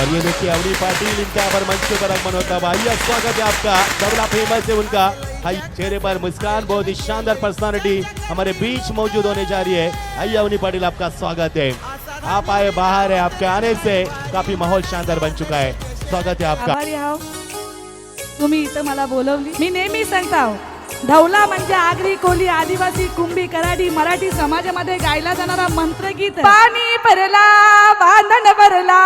देखिए अवनी पाटिल इनका पर मंच के ऊपर आगमन होता हुआ आइए स्वागत है आपका. तबला फेमस है उनका. हाई चेहरे पर मुस्कान बहुत ही शानदार पर्सनालिटी हमारे बीच मौजूद होने जा रही है. आइए अवनी पाटिल आपका स्वागत है. आप आए बाहर है आपके आने से काफी माहौल शानदार बन चुका है. स्वागत है आपका. तुम्ही इथं मला बोलवली. मी नेहमी सांगताव धवला म्हणजे आगरी कोली आदिवासी कुंभी कराडी मराठी समाजामध्ये गायला जाणारा मंत्रगीत पाणी भरला बांधण भरला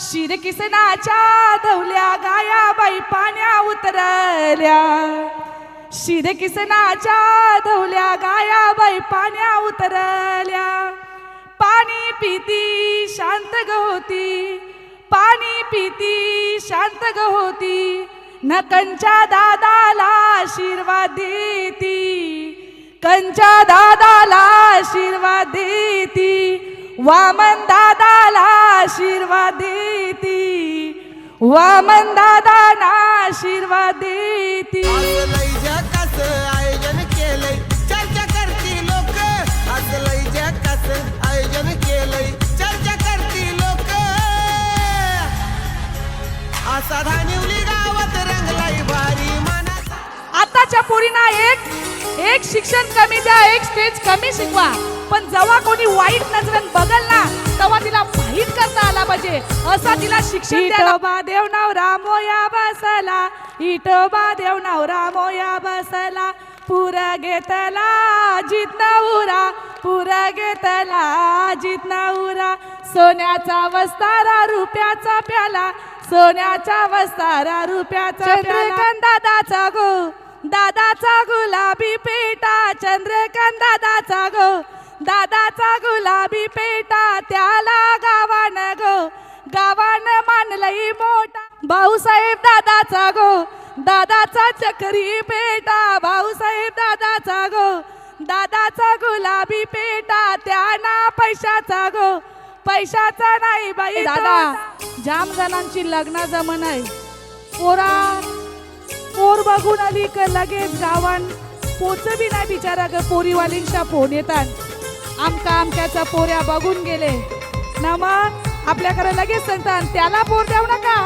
शिर किसनाच्या धवल्या गाया बाई पाण्या उतरल्या. शिर किसनाच्या धवल्या गाया बाई पाण्या उतरल्या. पाणी पिती शांत ग होती पाणी पिती शांत ग होती न दादाला आशीर्वाद देती. कंच्या दादाला आशीर्वाद देती. वामन दादाला वामन दादाना आशीर्वाद देती. आयोजन केलंय. चर्चा करती लोक. आज लय जगाचं आयोजन केलंय. चर्चा करती लोक. असा धानिवली गावात रंगलाई भारी आताच्या पोरींना एक एक शिक्षण कमी द्या एक स्टेज कमी शिकवा. पण जेव्हा कोणी वाईट नजरेन बघल ना तेव्हा तिला माहीत पाहिजे. असा तिला शिक्षण इटोबा देव नवरा मोया बसला. इटोबा देव नवरा मोया बसला. पुर घेतला जित नवरा पुर घेतला जित नवरा सोन्याचा वस्तारा रुपयाचा प्याला. सोन्याचा वस्तारा रुपयाचा चंद्रकांत दादाचा गो. दादाचा गुलाबी पेटा चंद्रकांत दादाचा गो. दादाचा गुलाबी पेटा त्याला गावान गो गावान मानलई मोठा. भाऊसाहेब दादाचा गो. दादाचा चक्री पेटा. भाऊसाहेब दादाचा गो. दादाचा गुलाबी पेटा. त्याना पैशाचा गो. पैशाचा नाही बाई दादा जाम जणांची लग्न जमन आहे. पोरा पोर बघून आली का लगेच गावान. पोच बी नाही बिचारा ग पोरीवालींच्या फोन येतात. आमका आमच्याचा पोऱ्या बघून गेले. ना मग? आपल्याकडे लगेच सांगतात त्याला पोर देऊ नका.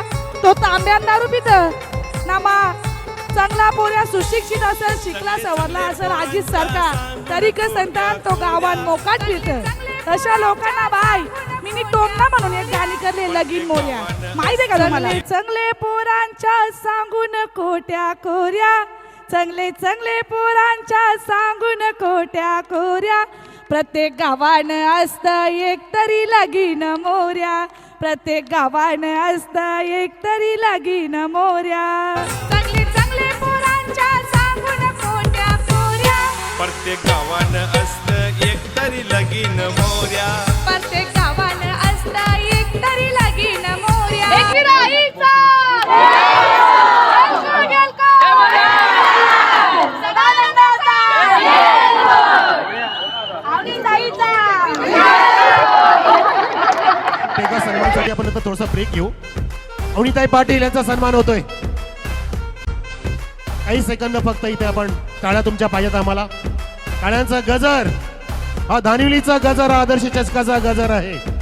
तो तांब्यान दारू पित चांगला पोऱ्या सुशिक्षित असेल शिकला सवरला असेल आजीच सारखा. तरी का सांगतात तो गावात मोकाट पित तशा लोकांना बाय. मी टोमना म्हणून एक गाणी करले लगीन मोऱ्या माहिती का तुम्हाला? चांगले पोरांच्या सांगून कोट्या कोऱ्या. चांगले चांगले पोरांच्या सांगून कोट्या कोऱ्या. प्रत्येक गावान असत एक तरी लगीन मोऱ्या प्रत्येक गावान असत एक तरी लगीन मोऱ्या चांगले चांगले पोरांच्या एका सन्मानसाठी आपण आता थोडासा ब्रेक घेऊ. अवनीताई पाटील यांचा सन्मान होतोय. काही सेकंद फक्त इथे आपण टाळ्या तुमच्या पाहिजेत आम्हाला. टाळ्यांचा गजर. हा दानिवलीचा गजर हा आदर्श चषकाचा गजर आहे.